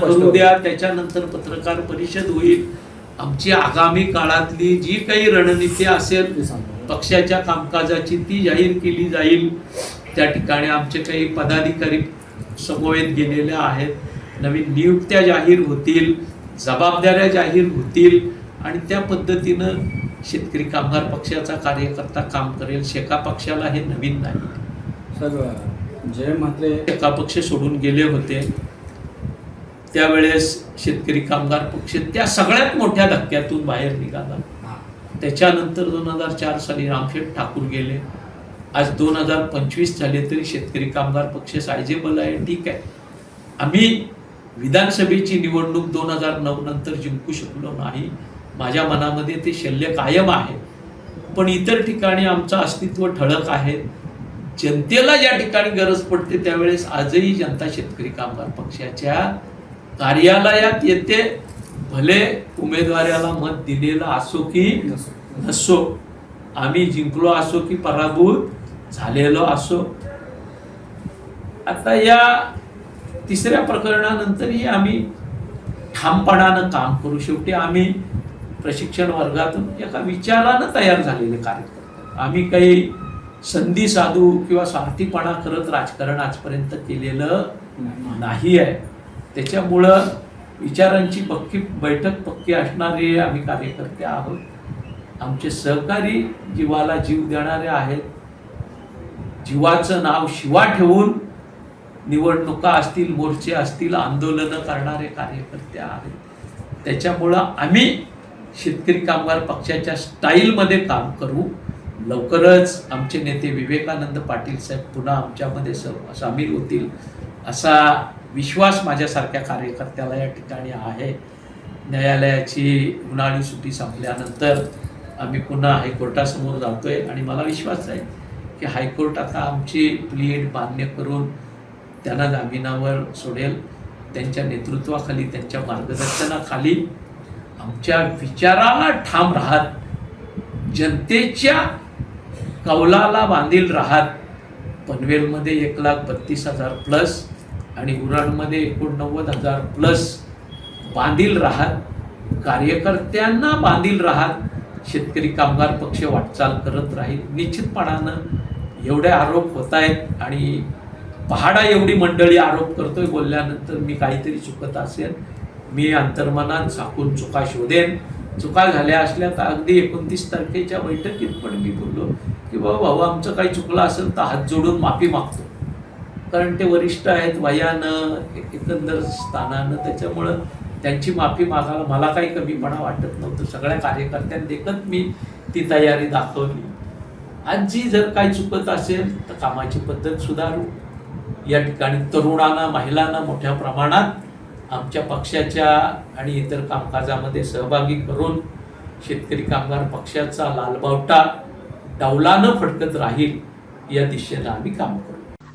करू द्या त्याच्यानंतर पत्रकार परिषद होईल. आमची आगामी काळातली जी काही रणनीती असेल पक्षाच्या कामकाजाची ती जाहीर केली जाईल. त्या ठिकाणी आमचे काही पदाधिकारी समवेत गेलेले आहेत. नवीन नियुक्त्या जाहीर होतील जबाबदाऱ्या जाहीर होतील आणि त्या पद्धतीनं शेतकरी कामगार पक्षाचा कार्यकर्ता काम करेल. शेका पक्षाला हे नवीन नाही. सर जय म्हात्रे शेका पक्ष सोडून गेले होते. त्यावेळेस शेतकरी कामगार पक्ष त्या सगळ्यात मोठ्या धक्क्यातून बाहेर निघाला. त्याच्यानंतर दोन हजार चार साली रामशेठ ठाकूर गेले. आज दोन हजार पंचवीस झाले तरी शेतकरी कामगार पक्ष सायझेबल आहे ठीक आहे. आम्ही विधानसभेची निवडणूक दोन हजार नऊ नंतर जिंकू शकलो नाही. माझ्या मनामध्ये ते शल्य कायम आहे. पण इतर ठिकाणी आमचं अस्तित्व ठळक आहे. जनतेला ज्या ठिकाणी गरज पडते त्यावेळेस आजही जनता शेतकरी कामगार पक्षाच्या कार्यालयात येते. भले उमेदवाराला मत दिलेलं असो की नसो. आम्ही जिंकलो असो की पराभूत. झालेलो असो. आता या तिसऱ्या प्रकरणानंतरही आम्ही ठामपणानं काम करू. शेवटी आम्ही प्रशिक्षण वर्गातून एका विचारानं तयार झालेले कार्यकर्ते. आम्ही काही संधी साधू किंवा स्वार्थीपणा करत राजकारण आजपर्यंत केलेलं नाही आहे. त्याच्यामुळं विचारांची पक्की बैठक पक्की असणारे आम्ही कार्यकर्ते आहोत. आमचे सहकारी जीवाला जीव देणारे आहेत. जीवाचं नाव शिवा ठेवून निवडणुका असतील मोर्चे असतील आंदोलनं करणारे कार्यकर्ते आहेत. त्याच्यामुळं आम्ही शेतकरी कामगार पक्षाच्या स्टाईलमध्ये काम करू. लवकरच आमचे नेते विवेकानंद पाटील साहेब पुन्हा आमच्यामध्ये स- सामील होतील असा विश्वास माझ्यासारख्या कार्यकर्त्याला या ठिकाणी आहे. न्यायालयाची उन्हाळी सुट्टी संपल्यानंतर आम्ही पुन्हा हायकोर्टासमोर जातोय आणि मला विश्वास आहे. की हायकोर्ट आता आमची प्लीड मान्य करून त्यांना जामिनावर सोडेल त्यांच्या नेतृत्वाखाली त्यांच्या मार्गदर्शनाखाली आमच्या विचाराला ठाम राहत जनतेच्या कौलाला बांधील राहत. पनवेलमध्ये एक लाख बत्तीस हजार प्लस आणि उरणमध्ये एकोणनव्वद हजार प्लस बांधील राहत. कार्यकर्त्यांना बांधील राहत. शेतकरी कामगार पक्ष वाटचाल करत राहील. निश्चितपणानं एवढे आरोप होत आहेत आणि पहाडा एवढी मंडळी आरोप करतोय बोलल्यानंतर मी काहीतरी चुकत असेल मी अंतर्मनात झाकून चुका शोधेन. चुका झाल्या असल्या तर अगदी एकोणतीस तारखेच्या बैठकीत पण मी बोललो की बाबा भाऊ आमचं काही चुकलं असेल तर हात जोडून माफी मागतो. कारण ते वरिष्ठ आहेत वयानं एक- एकंदर स्थानानं त्याच्यामुळं त्यांची माफी मागायला मला काही कमीपणा वाटत नव्हतं. सगळ्या कार्यकर्त्यांदेखत मी ती तयारी दाखवली. आज जी जर काही चुकत असेल तर कामाची पद्धत सुधारू. या ठिकाणी तरुणांना महिलांना मोठ्या प्रमाणात आमच्या पक्षाच्या आणि इतर कामकाजामध्ये सहभागी करून शेतकरी कामगार पक्षाचा लालबावटा डौलानं फडकत राहील या दिशेनं आम्ही काम करू.